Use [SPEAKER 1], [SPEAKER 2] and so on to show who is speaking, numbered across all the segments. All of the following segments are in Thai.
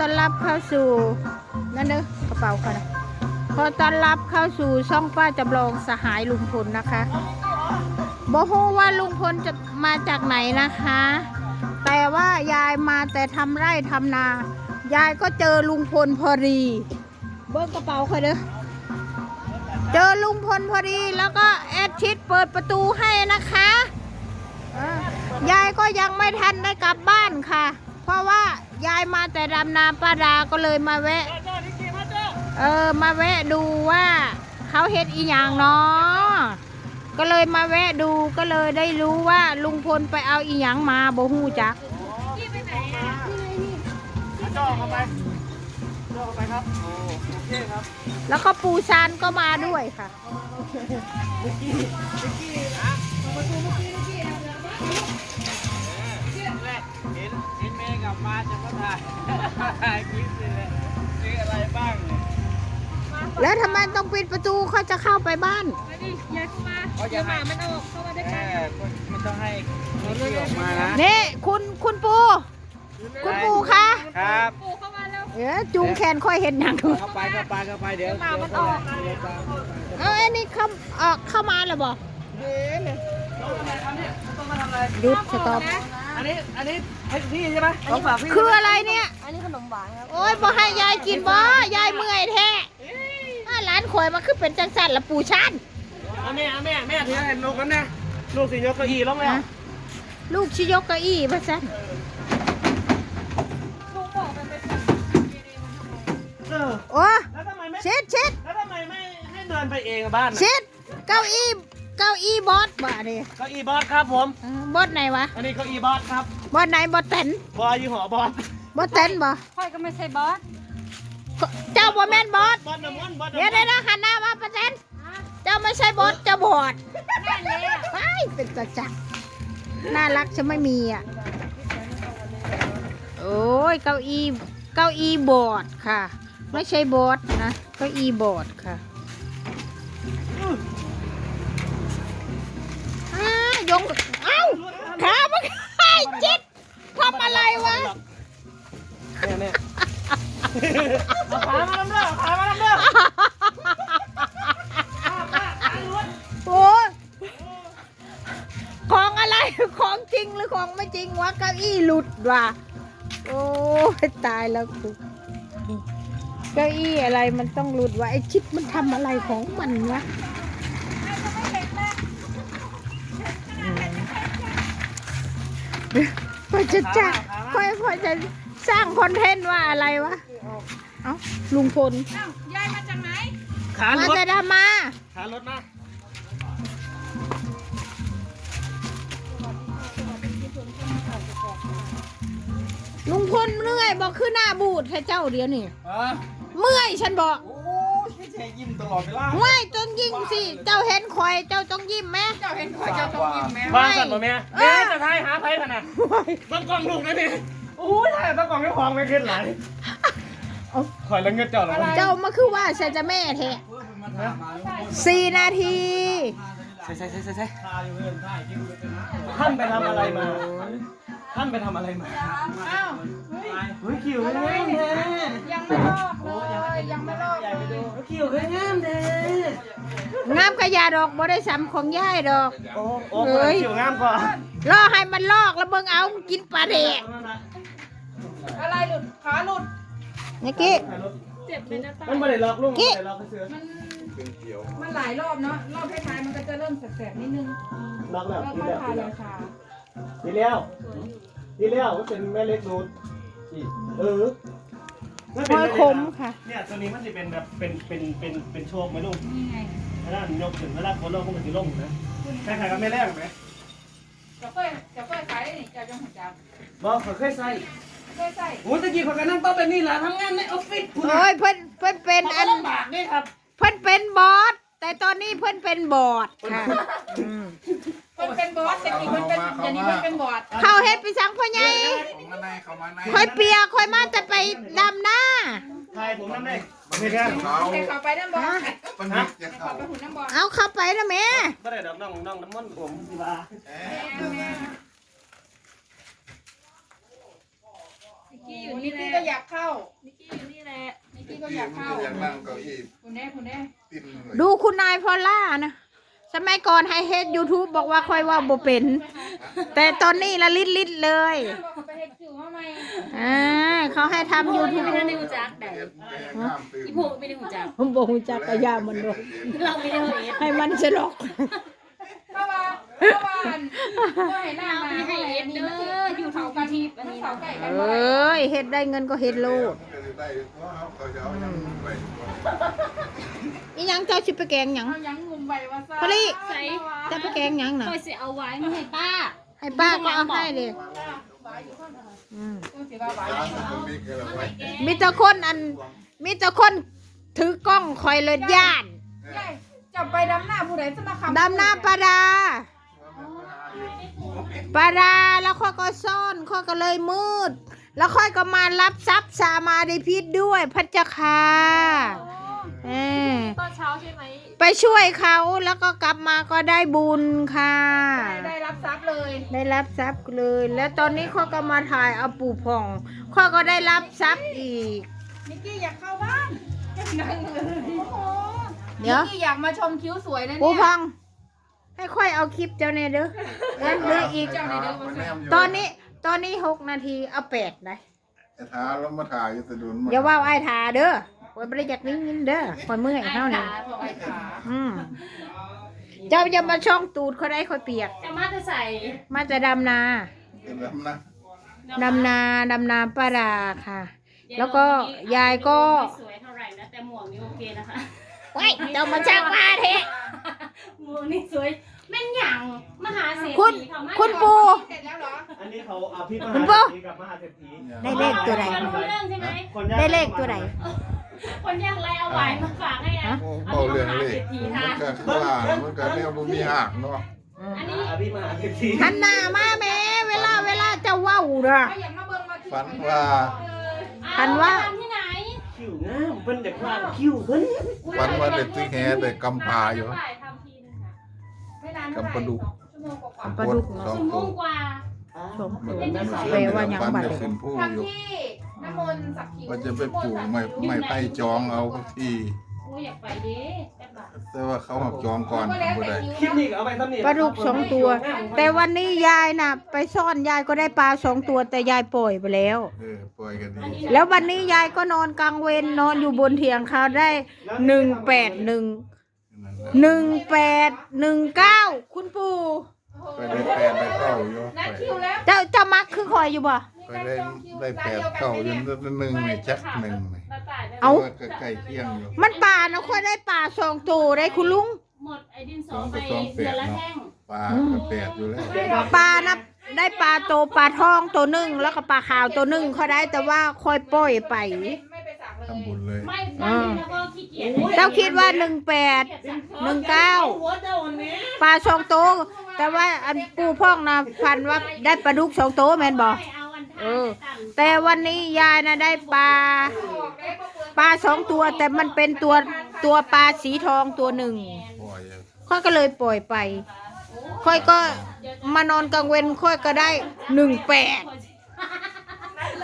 [SPEAKER 1] ต้อนรับเข้าสู่นั่นเด้อกระเป๋าค่ะนะขอต้อนรับเข้าสู่ช่องป้าจำลองสหายลุงพลนะคะบอกว่าลุงพลจะมาจากไหนนะคะ แต่ว่ายายมาแต่ทำไร่ทำนา ยายก็เจอลุงพลพอดี เบิ้งกระเป๋าค่ะเด้อเจอลุงพลพอดีแล้วก็แอดชิดเปิดประตูให้นะคะยายก็ยังไม่ทันได้กลับบ้านค่ะ เพราะว่า ยายมาแต่ดำนาป้าดาก็เลยมาแวะ เออมาแวะดูว่า เขาเฮ็ดอีหยังเนาะก็เลยมาแวะดูก็เลยได้รู้ว่าลุงพลไปเอาอีหยังมาบ่ฮู้จัก
[SPEAKER 2] จ่อเข้าไปจ่อเข้าไปครับโอ้โอเคครับ
[SPEAKER 1] แล้วก็ปูซานก็มาด้วยค่ะ
[SPEAKER 2] ถ่ายคลิปเลยแหละซื้ออะไรบ้างเนี่ย
[SPEAKER 1] แล้วทำไมต้องปิดประตูเขาจะเข้าไปบ้าน
[SPEAKER 2] เขาจะให้มันออกเข้ามาได้กันไม่ต้องให้เขาเลื่อนออกมานะ
[SPEAKER 1] นี่คุณคุณปู คุณปูคะ
[SPEAKER 2] ครับ
[SPEAKER 1] เดี๋ยวจูงแขนค่อยเห็นหนัง
[SPEAKER 2] เข้าไปเข้าไปเข้าไปเดี๋ยวมามันออก
[SPEAKER 1] เอาไอ้นี่เข้าออกเข้ามาแล้วบ่
[SPEAKER 2] ต้องทำอะไรครับเนี่ยต้องมาทำอะไร
[SPEAKER 1] หยุดสต็อป
[SPEAKER 2] อันนี้ อันนี้ให้พี่ใช่ไหมของฝากพี่
[SPEAKER 1] คืออะไรเนี่ย
[SPEAKER 3] อันนี้ขนมหวานครับ
[SPEAKER 1] โอ้ยบ่ให้ยายกินบ่ยายเมื่อยแท้อ่าร้านข่อยมาคือเป็นจังสันละปูชัน
[SPEAKER 2] เอาแม่เอาแม่แม่ถือให้ลูกกันนะลูกสิยกเก้าอี้ลงแล้ว
[SPEAKER 1] ฮะลูกชิยกเก้าอี้มาซัน
[SPEAKER 2] เออ
[SPEAKER 1] โอ้
[SPEAKER 2] แล้วทำไมไม่
[SPEAKER 1] เช็ดเช็ด
[SPEAKER 2] แล้วทำไมไม่ให้เดินไปเองอะบ้านน่ะ
[SPEAKER 1] เช็ดเก้าอี้ เก้าอี้บอสบ่เนี่ย
[SPEAKER 2] เก้าอี้บอสครับผม
[SPEAKER 1] บอสไหนวะ
[SPEAKER 2] อันนี้เก้าอี้บอสครับ
[SPEAKER 1] บอสไหนบอสเต็น
[SPEAKER 2] บอสยี่ห้อบอส
[SPEAKER 1] บอสเต็นบ่
[SPEAKER 3] ค่อยก็ไม่ใช่บอส
[SPEAKER 1] เจ้าบ่แม่นบอส
[SPEAKER 2] บอสน้ำมันบอส
[SPEAKER 1] เดี๋ยว
[SPEAKER 2] น้ำ
[SPEAKER 1] เดี๋ยวนะหันหน้ามาประเซ็นเจ้าไม่ใช่บอสเจ้าบอด
[SPEAKER 3] นั่นเลยอะ
[SPEAKER 1] ไอ้เป็นตาจักน่ารักจะไม่มีอะโอ้ยเก้าอี้เก้าอี้บอร์ดค่ะ ไม่ใช่บอสนะเก้าอี้บอร์ดค่ะ ของอะไรของจริงหรือของไม่จริงวะเก้าอี้หลุดว่ะโอ้ยตายแล้วกูเก้าอี้อะไรมันต้องหลุดวะไอชิปมันทำอะไรของมันวะอืมพอจะจ้าค่อยพอจะสร้างคอนเทนต์ว่าอะไรวะเอ้าลุงพล
[SPEAKER 3] ยายมาจากไหน
[SPEAKER 2] ขาร
[SPEAKER 1] มา
[SPEAKER 2] ถ
[SPEAKER 1] จะดามา
[SPEAKER 2] ขารถมา
[SPEAKER 1] พลเมื่อยบอกคือหน้าบูดให้เจ้าเดียวนี่
[SPEAKER 2] เออ
[SPEAKER 1] เมื่อยฉันบอก
[SPEAKER 2] โอ้ยพี่เจยิ้มตลอดเวลา
[SPEAKER 1] เมื่อยจนยิ้มสิ เจ้าเห็นคอยเจ้าต้องยิ้มไหม
[SPEAKER 3] เจ้าเห็นข่อยเจ้าต้องยิ้มไหม
[SPEAKER 2] วางสั่นบ่แม่
[SPEAKER 1] เอ
[SPEAKER 2] แม่
[SPEAKER 1] อ
[SPEAKER 2] จะทายหาไพ่ขนาดต้องกล่องลูกนะนี่โอ้ยถ่ายต้องกล่องไม่พองไม่ขึ้นไหลายข่อยแล้วเงินเจ้าเหรอ
[SPEAKER 1] เจ้ามาคือว่าฉันจะแม่แท้สี่นาที
[SPEAKER 2] ใช่ใช่ใช่ใช่ใช่ท่านไปทำอะไรมา ท่านไปทำอะไรมา
[SPEAKER 3] อ้าว
[SPEAKER 2] เฮ้ยคิวเลยแม่
[SPEAKER 3] ยังไม่ลอกเลยยังไม่ลอกเลย
[SPEAKER 2] คิวเคยงามเด้
[SPEAKER 1] งามกระยาดอกบ่ได้ซ้ำของย่ายดอก
[SPEAKER 2] โอ้โอ้คนคิวงามกว่า
[SPEAKER 1] รอให้มันลอกแล้วเบิ่งเอากินปลาเดก
[SPEAKER 3] อะไรหลุดขาหลุด
[SPEAKER 1] นี่กี้
[SPEAKER 3] เจ็บเลยนะตา
[SPEAKER 2] มันไม่ได้ล็อกลุงไม่ได้ล็อกเสือ
[SPEAKER 3] มันมันหลายรอบเนาะรอบท้ายๆมันก็จะเริ่มแสบๆนิดนึง
[SPEAKER 2] ล็อกแล้ว
[SPEAKER 3] แล้ว
[SPEAKER 2] ดี
[SPEAKER 3] ค่อย
[SPEAKER 2] แล้ว
[SPEAKER 3] ทา
[SPEAKER 2] ดี
[SPEAKER 3] ยา
[SPEAKER 2] แล้ว
[SPEAKER 3] ชา
[SPEAKER 2] ดีแล้วดีแล้วก็เป็นแม่เล็กนูดเออ
[SPEAKER 1] คอยคมค่ะ
[SPEAKER 2] เนี่ยตัวนี้มันจะเป็นแบบเป็นเป็นเป็นเป็นโชคไหมลูก
[SPEAKER 3] นี่ไง
[SPEAKER 2] เวลายกถึงเวลาคนโลกมันจะลงนะคล้ายๆกับแม่แรกไหม
[SPEAKER 3] เจะเป้ยเจะเป้ยขายได้นี่เจะจงหัวจับ
[SPEAKER 2] บอกเขาเคยใส่
[SPEAKER 3] เคยใส่
[SPEAKER 2] โอ้ตะกี้เขากันนั่งโต๊ะแบบนี้แหละทำงานในออฟฟิศคุณ
[SPEAKER 1] โอ้ยเพิ่นเพิ่นเป็น
[SPEAKER 2] มัน
[SPEAKER 1] อัน
[SPEAKER 2] ลำบากนี่ครับ
[SPEAKER 1] เพิ่นเป็นบอสแต่ตอนนี้เพิ่นเป็นบอร์ดค่ะอืม
[SPEAKER 3] มันเป็นบอสแต่กี้มันเป็นเดี๋ยวนี้มันเป็นบอส
[SPEAKER 1] เข้าเฮ็ดไปสังพ่อใหญ่
[SPEAKER 4] ของมาในเขามาใน
[SPEAKER 1] ค่อยเปียกค่อยมาแต่ไปดำหน้า
[SPEAKER 2] ทายผมนั่นเลยเห็นไหม
[SPEAKER 4] เขา
[SPEAKER 3] แต่เขาไปน้ำบอส
[SPEAKER 4] ปัญหาจะ
[SPEAKER 3] แต่
[SPEAKER 4] เขา
[SPEAKER 3] เขาไปหุ่นน้ำบอส
[SPEAKER 1] เอาเข้าไปนะแม่
[SPEAKER 2] ก็ได้ดอกน้องน้องน้ำมันผมสิบ้า
[SPEAKER 3] แม่แม่กี้อยู่นี่กี้ก็อยากเข้า
[SPEAKER 4] นิกกี้อยู่นี่แหละ
[SPEAKER 3] นิกกี้ก็อยากเข้า
[SPEAKER 5] อยากนั่งเก้าอี้
[SPEAKER 3] คุณแน่คุณแน่
[SPEAKER 5] ติ้นเลย
[SPEAKER 1] ดูคุณนายพอลล่านะ สมัยก่อนให้เฮ็ด YouTube บอกว่าค่อยว่าบ่เป็น แต่ตอนนี้ละลิดลิดๆเลย
[SPEAKER 3] บอกไปเฮ็ดคิวมาใหม่
[SPEAKER 1] อ่าเขาให้ทำ
[SPEAKER 4] ยูทูบ
[SPEAKER 1] YouTube
[SPEAKER 4] ไม่ได้หูจักแต่
[SPEAKER 5] แอบแอบงามตื่น
[SPEAKER 4] อีโพไม่ได้หูจัก
[SPEAKER 1] ผมบอกจักกะยามันดอก
[SPEAKER 4] เราไม่ได้เห็น
[SPEAKER 1] ให้มันสลอก
[SPEAKER 3] เพราะว่าเพราะว่าอันก็เห็นหน้า
[SPEAKER 4] เรา
[SPEAKER 3] มา
[SPEAKER 4] ไม่ให้เห็นเด้ออยู่เผากะทิอันนี้
[SPEAKER 3] เสาไก่กัน
[SPEAKER 1] เอ
[SPEAKER 3] ไว้้
[SPEAKER 1] ยเฮ็ดได้เงินก็เฮ็ดโลด
[SPEAKER 5] ก็จะได้เพราะเขาจะเอาอย่างนี้ไป
[SPEAKER 1] อีหยังเจ้าสิไปแกงหยัง
[SPEAKER 3] เอายังงุมไว้ว่าซ่า
[SPEAKER 1] พอลี่
[SPEAKER 4] ใส่
[SPEAKER 1] เจะไปแกงหยังน่ะ
[SPEAKER 4] คอยสิเอาไว้มาให้ป้า
[SPEAKER 1] ให้ป้าก็เอาให้เลยอืม
[SPEAKER 3] ต้องสิว่าหวาน
[SPEAKER 5] ร้านมันมีแค่ละไว้
[SPEAKER 1] มีแต่คนอัน มีแต่คนถือกล้องคอยเลยย่าน
[SPEAKER 3] ยายจะไปดำหน้าผู้ใดจะมาคำ
[SPEAKER 1] ดำน้ำปลาดาปลาดาแล้วค่อยก็ซ่อนค่อยก็เลยมืด แล้วค่อยก็มารับทรัพย์สามาดิพิษด้วยพัชคาเออ
[SPEAKER 4] ตอนเช้าใช่ไหม
[SPEAKER 1] ไปช่วยเขาแล้วก็กลับมาก็ได้บุญค่ะ
[SPEAKER 3] ได้รับทรัพย์เลย
[SPEAKER 1] ได้รับทรัพย์เลย แล้วตอนนี้เขาก็มาถ่ายเอาปู่ผ่องเขาก็ได้รับทรัพย์อีก
[SPEAKER 3] นิกกี้อยากเข้าบ้านนั่งเลยโอ้โห
[SPEAKER 1] เดี๋ยว
[SPEAKER 3] นิกกี้อยากมาชมคิ้วสวยนะ
[SPEAKER 1] ปู่
[SPEAKER 3] เนี่ย
[SPEAKER 1] ผ่อง ให้ค่อยเอาคลิปเจ้าเนี่ยเด้อแล้วเหลืออีก ตอนนี้ตอนนี้หกนาทีเอาแปดได้
[SPEAKER 5] ไอ้ท้าแล้วมาถ่ายอยู่แตะดุน
[SPEAKER 1] อย่าว่าไอ้ายทาเด้อ คอยบริจาคนิ้นเด้อคอยเมื่อยเท่านี้
[SPEAKER 3] บอกไอ้ขา
[SPEAKER 1] อืมเจ้าจะมาช่องตูดเขาได้คอยเปียก
[SPEAKER 4] จะมาจะใส่
[SPEAKER 1] มาจะดำนา
[SPEAKER 5] เป็นแบบนะ
[SPEAKER 1] ดำนาดำนาปลาดาค่ะ แล้วก็ยายก็
[SPEAKER 4] ไม่สวยเท่าไหร่นะแต่หมวกนี่โอเคนะคะ
[SPEAKER 1] ไว้เจ้ามาช่างมาเถอะ
[SPEAKER 4] หมวกนี่สวยแม่นหยังมหาเศรษ
[SPEAKER 1] คุณ
[SPEAKER 4] ฐีเขามา
[SPEAKER 1] คุณปู
[SPEAKER 3] เสร็จแล้วเหรอ
[SPEAKER 2] อันนี้เขาอาพี่ม
[SPEAKER 1] คุณ
[SPEAKER 2] หา
[SPEAKER 1] พ่อ
[SPEAKER 2] เศรษฐีกับมหาเศรษฐี
[SPEAKER 1] ได้เลขตัวไหน
[SPEAKER 4] คนรู้เรื่องใช่ไหม
[SPEAKER 2] คนยาก
[SPEAKER 1] ได้เลขตัวไหน
[SPEAKER 4] คนยากไรเอาไว้มาฝากให้อะ
[SPEAKER 5] โอ้เบาเรื่องเลขมันก็ข้างล่างมันก็แนวบ่มีหักเนาะ
[SPEAKER 4] อันนี้
[SPEAKER 2] อาพี่มหาเศรษฐี
[SPEAKER 1] หันหน้ามาแม่เวลาเวลาจะเว้าเด้อ
[SPEAKER 3] เอาอย่างมาเบิ่งมาคิ้
[SPEAKER 5] ฝันว่า
[SPEAKER 1] อันว่า
[SPEAKER 4] เอไปทำที่ไหน
[SPEAKER 2] คิ้วงามเพิ่นอยากว่าคิ้วเพิ่น
[SPEAKER 5] ฝันว่าเด็กตุ้ยแฮแต่กำพาอยู่
[SPEAKER 4] ทำทีนึงค่ะ
[SPEAKER 3] ไม่นาน
[SPEAKER 5] กำปลาดุก
[SPEAKER 3] ชั่วโมงกว่า
[SPEAKER 1] ปลาดุก
[SPEAKER 5] สอง
[SPEAKER 4] ชั่วโม
[SPEAKER 5] ตัว
[SPEAKER 4] งกว่า
[SPEAKER 1] ชม
[SPEAKER 5] มัน
[SPEAKER 1] แปล
[SPEAKER 5] แปล
[SPEAKER 1] ว่า
[SPEAKER 5] ว่า
[SPEAKER 1] ห
[SPEAKER 5] ห
[SPEAKER 1] ยั
[SPEAKER 5] ยังง
[SPEAKER 1] บั
[SPEAKER 5] บั
[SPEAKER 1] ด
[SPEAKER 5] ด
[SPEAKER 1] นี้
[SPEAKER 5] ขึ้นผู้
[SPEAKER 3] ๆ
[SPEAKER 5] อยู่
[SPEAKER 3] ทำที่ น้ำมนต์สักขี
[SPEAKER 5] ว่าจะไปปลูกไม่ไม่ไปจองเอาที่
[SPEAKER 4] โอ้ยอยากไปดิแป๊บเดียว
[SPEAKER 5] แต่ว่าเขาหักจองก่อน
[SPEAKER 3] ก็แล้ว
[SPEAKER 5] บ่
[SPEAKER 3] แต่
[SPEAKER 5] ได้
[SPEAKER 3] คิ้ว
[SPEAKER 2] คลิป
[SPEAKER 3] นะ
[SPEAKER 2] นี้ก็เอาไปทำนี่
[SPEAKER 1] ปลาดุกสองตัว แต่วันนี้ยายน่ะ ไปซ่อนยายก็ได้ปลาสองตัวแต่ยายปล่อยไปแล้ว
[SPEAKER 5] เออปล่อยกันดี
[SPEAKER 1] แล้ววันนี้ยายก็นอนกลางเวรนอนอยู่บนเถียงเขาได้หนึ่งแปดหนึ่ง
[SPEAKER 5] นั่นแหละ
[SPEAKER 1] หนึ่งแปดหนึ่งเก้าคุณปู่
[SPEAKER 5] ไปได้แปดได้เก้าอยู่
[SPEAKER 3] นัดคิวแล้ว
[SPEAKER 1] เจ้าเจ้ามักคือคอยอยู่บ่
[SPEAKER 5] ไปได้ได้แปดเก้าอยู่หนึ่งนี่จักหนึ่งนี่
[SPEAKER 4] เราจ่ายไป
[SPEAKER 1] เอา
[SPEAKER 5] ว่าก็ใกล้เคียงอยู่
[SPEAKER 1] มันป่านะค่อยได้ป่าสองตัวได้คุณลุง
[SPEAKER 4] หมดไอ้ดินสอไปเดือนละแท่ง
[SPEAKER 5] ปลาก็แปดอยู่แล้ว
[SPEAKER 1] ปลานะได้ปลาโตปลาทองตัวหนึ่งแล้วก็ปลาขาวตัวหนึ่งเขาได้แต่ว่าค่อยปล่อยไป
[SPEAKER 3] ไม่ไปสั่งเลย
[SPEAKER 5] ทำบุญเลย
[SPEAKER 4] ไม่ตอนนี้แล้วก็ขี้เกียจ
[SPEAKER 1] เจ้าคิดว่าหนึ่งแปด หนึ่งเก้า
[SPEAKER 2] หัวเจ้าอันนี้
[SPEAKER 1] ปลาสองตัวแต่ว่าอันปูพ่องนะพันว่าได้ปลาดุกสองตัวแมนบอก
[SPEAKER 4] เอาอัน
[SPEAKER 1] เออ แต่วันนี้ยายนะได้ปลา
[SPEAKER 3] บอกได้บ่เปลือง
[SPEAKER 1] ปลาสองตัว แต่มันเป็นตัวตัวปลาสีทองตัวหนึ่ง
[SPEAKER 5] ปล่อยอะ
[SPEAKER 1] ค่อยก็เลยปล่อยไป ค่อยก็มานอนกลางเวนค่อยก็ได้หนึ่งแปด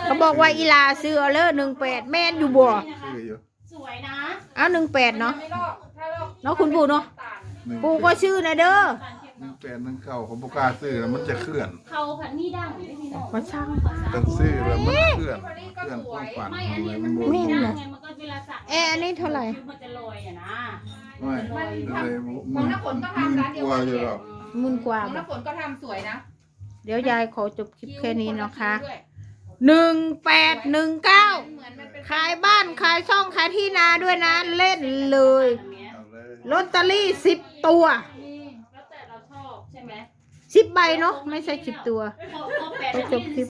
[SPEAKER 1] เขาบอกว่าอีลาซื้อเอาเลยหนึ่งแปดแม่นอยู่บ่
[SPEAKER 5] ชื่ออยู่
[SPEAKER 4] สวยนะ
[SPEAKER 1] เอาหนึ่งแปดเนาะ
[SPEAKER 3] ไม่ลอกถ้าลอก
[SPEAKER 1] เนาะคุณปู่เนาะ
[SPEAKER 3] ตาล
[SPEAKER 5] หนึ่ง
[SPEAKER 1] ปู่ก็ชื่อนะเด้อ
[SPEAKER 5] หนึ่งแปดหนึ่งเก้าเขาบอกล้าซื้อแล้วมันจะเคลื่อน
[SPEAKER 4] เขาผันนี่ดังไม่พี่น้อง
[SPEAKER 1] มาช่าง
[SPEAKER 5] ต้องซื้อแล้วมันเคลื่อนเคลื่อนความฝัน
[SPEAKER 4] ไม่
[SPEAKER 5] ข
[SPEAKER 4] อั
[SPEAKER 5] อนง
[SPEAKER 4] นี้
[SPEAKER 5] เลย
[SPEAKER 4] มั
[SPEAKER 5] มันน
[SPEAKER 4] ไม่
[SPEAKER 5] บ่
[SPEAKER 4] ดั
[SPEAKER 5] รู้
[SPEAKER 4] งไงมันก็เวลาสัก
[SPEAKER 1] เอออันนี้เท่าไหร่
[SPEAKER 4] มันจะลอยอะนะ
[SPEAKER 5] ไม่เลยมึงกลัวอยู่หรอก
[SPEAKER 1] หมื่นกว่า
[SPEAKER 3] ของ
[SPEAKER 1] บ่
[SPEAKER 3] น้ำฝนก็ทำสวยนะ
[SPEAKER 1] เดี๋ยวยายขอจบคลิปแค่นี้นะคะ
[SPEAKER 3] ด้วย
[SPEAKER 1] หนึ่งแปดหนึ่งเก้า
[SPEAKER 3] เหมือนมันเป็น
[SPEAKER 1] ขายบ้านขายช่องขายที่นาด้วยนะเล่นเลย
[SPEAKER 4] อันเนี้ย
[SPEAKER 5] เอาเลย
[SPEAKER 1] ลอตเตอรี่สิบตัว
[SPEAKER 4] แล้วแต่เราชอบใช่ไหม
[SPEAKER 1] สิบใบเนาะไม่ใช่สิบตัว
[SPEAKER 4] พอพอแปด
[SPEAKER 1] ก็
[SPEAKER 4] นา
[SPEAKER 1] จ
[SPEAKER 4] ที
[SPEAKER 1] บคลิป